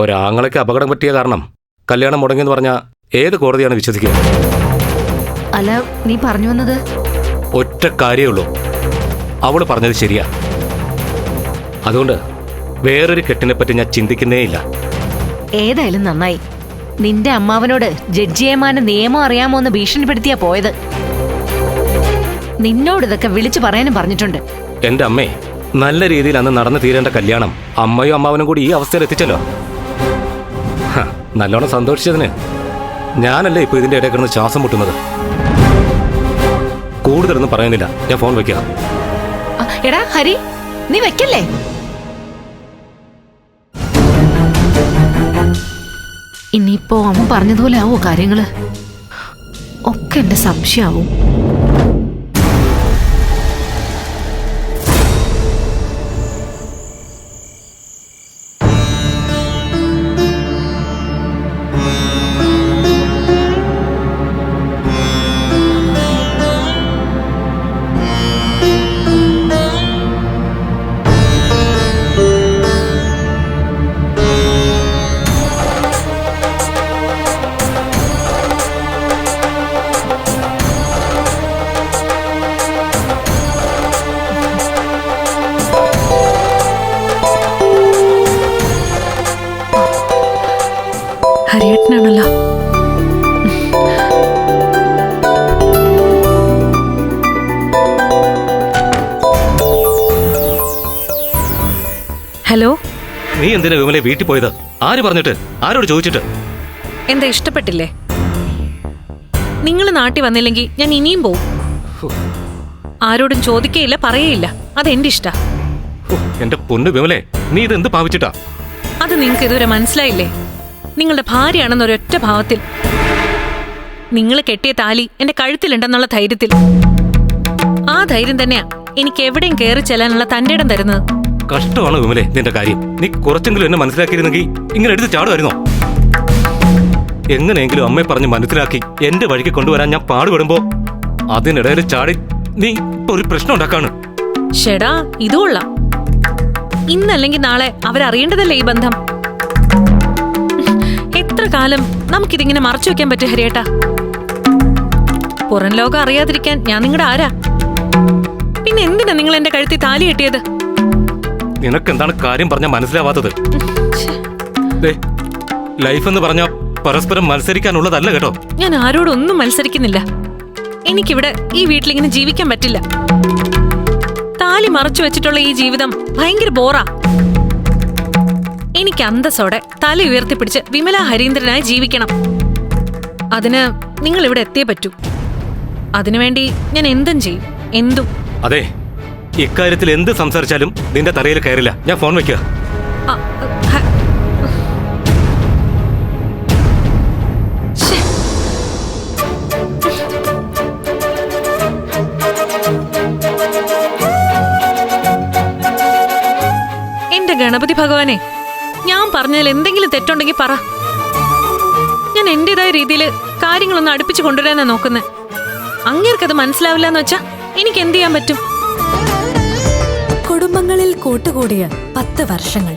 ഒരാങ്ങളയ്ക്ക് അപകടം പറ്റിയ കാരണം കല്യാണം മുടങ്ങിയെന്ന് പറഞ്ഞാൽ ഏത് കോടതിയാണ് വിശ്വസിക്കുക? അല്ല നീ പറഞ്ഞു വന്നത്? ഒറ്റ കാര്യേ ഉള്ളൂ. അവൾ പറഞ്ഞത് ശരിയാ. അതുകൊണ്ട് വേറൊരു കെട്ടിനെ പറ്റി ഞാൻ ചിന്തിക്കുന്നേ ഇല്ല. ഏതായാലും നന്നായി. നിന്റെ അമ്മാവനോട് ജഡ്ജിയേമാന്റെ നിയമം അറിയാമോ എന്ന് ഭീഷണിപ്പെടുത്തിയാ പോയത്. നിന്നോട് ഇതൊക്കെ വിളിച്ചു പറയാനും പറഞ്ഞിട്ടുണ്ട്. എന്റെ അമ്മേ നല്ല രീതിയിൽ അന്ന് നടന്നു തീരേണ്ട കല്യാണം അമ്മയും അമ്മാവനും കൂടി ഈ അവസ്ഥയിൽ എത്തിച്ചല്ലോ. നല്ലോണം സന്തോഷിച്ചതിന് ഞാനല്ലേ ഇപ്പൊ ഇതിന്റെ ഇടയിൽ കിടന്ന് ശ്വാസം മുട്ടുന്നത്? കൂടുതലൊന്നും പറയുന്നില്ല. ഞാൻ ഫോൺ വെക്കാം. എടാ ഹരി നീ വെക്കല്ലേ? ഇനിയിപ്പോ അമ്മ പറഞ്ഞതുപോലെ ആവോ കാര്യങ്ങൾ? ഒക്കെ എന്റെ സംശയാവും. ഹരിയേട്ടനാണല്ലോ ഹലോ? നീ എന്തിനാ വിമലെ വീട്ടിൽ പോയത്? ആര് പറഞ്ഞിട്ട്? ആരോട് ചോദിച്ചിട്ട്? എന്താ ഇഷ്ടപ്പെട്ടില്ലേ? നിങ്ങൾ നാട്ടിൽ വന്നില്ലെങ്കിൽ ഞാൻ ഇനിയും പോവും. ആരോടും ചോദിക്കയില്ല പറയേയില്ല. അതെന്റെ ഇഷ്ട. എന്റെ പൊന്നു വിമലെ നീ ഇത് എന്ത് പാവിച്ചിട്ടാ അത് നിങ്ങൾക്ക് ഇതുവരെ മനസ്സിലായില്ലേ? നിങ്ങളുടെ ഭാര്യയാണെന്ന ഒരൊറ്റ ഭാവത്തിൽ. നിങ്ങൾ കെട്ടിയ താലി എന്റെ കഴുത്തിലുണ്ടെന്നുള്ള ധൈര്യത്തിൽ. ആ ധൈര്യം തന്നെയാ എനിക്ക് എവിടെയും കയറി ചെല്ലാനുള്ള തന്റെ ഇടം തരുന്നത്. കഷ്ടമാണ് വിമലെ നിന്റെ കാര്യം. നീ കുറച്ചെങ്കിലും എന്നെ മനസ്സിലാക്കിയിരുന്നെങ്കിൽ ഇങ്ങനെ എടുത്ത് ചാടുമായിരുന്നോ? എങ്ങനെയെങ്കിലും അമ്മയെ പറഞ്ഞ് മനസ്സിലാക്കി എന്റെ വഴിക്ക് കൊണ്ടുവരാൻ ഞാൻ പാടുപെടുമ്പോ അതിനിടയിൽ ചാടി നീ ഇപ്പൊ ഒരു പ്രശ്നം ഉണ്ടാക്കാണ്. ഷെടാ ഇതുകൊള്ളാം. ഇന്നല്ലെങ്കിൽ നാളെ അവരറിയേണ്ടതല്ലേ ഈ ബന്ധം? കാലം നമുക്കിതിങ്ങനെ മറച്ചു വെക്കാൻ പറ്റും ഹരിയേട്ടാ? പുറം ലോകം അറിയാതിരിക്കാൻ ഞാൻ നിങ്ങളുടെ ആരാ? പിന്നെ എന്തിനാ നിങ്ങൾ എന്റെ കഴുത്തി താലി കെട്ടിയത്? നിനക്ക് എന്താണ് കാര്യം പറഞ്ഞാൽ മനസ്സിലാവാത്തത്? ലൈഫ് എന്ന് പറഞ്ഞാൽ പരസ്പരം മത്സരിക്കാനുള്ളതല്ല കേട്ടോ. ഞാൻ ആരോടൊന്നും മത്സരിക്കുന്നില്ല. എനിക്കിവിടെ ഈ വീട്ടിലിങ്ങനെ ജീവിക്കാൻ പറ്റില്ല. താലി മറച്ചു വെച്ചിട്ടുള്ള ഈ ജീവിതം ഭയങ്കര ബോറാ എനിക്ക് അന്തസ്സോടെ തല ഉയർത്തിപ്പിടിച്ച് വിമല ഹരീന്ദ്രനായി ജീവിക്കണം. അതിന് നിങ്ങൾ ഇവിടെ എത്തിയേ പറ്റൂ. അതിനുവേണ്ടി ഞാൻ എന്തും ചെയ്യും. എന്തും. അതെ ഇക്കാര്യത്തിൽ എന്ത് സംസാരിച്ചാലും നിന്റെ തറയിൽ കയറില്ല. ഞാൻ ഫോൺ വെക്കുക. എന്റെ ഗണപതി ഭഗവാനെ ഞാൻ പറഞ്ഞതിൽ എന്തെങ്കിലും തെറ്റുണ്ടെങ്കിൽ പറ. ഞാൻ എന്റേതായ രീതിയിൽ കാര്യങ്ങളൊന്ന് അടുപ്പിച്ച് കൊണ്ടുവരാനാ നോക്കുന്നത് അങ്ങേർക്കത് മനസ്സിലാവില്ല എന്ന് വെച്ചാ എനിക്ക് എന്ത് ചെയ്യാൻ പറ്റും? കുടുംബങ്ങളിൽ കൂട്ടുകൂടിയ പത്ത് വർഷങ്ങൾ.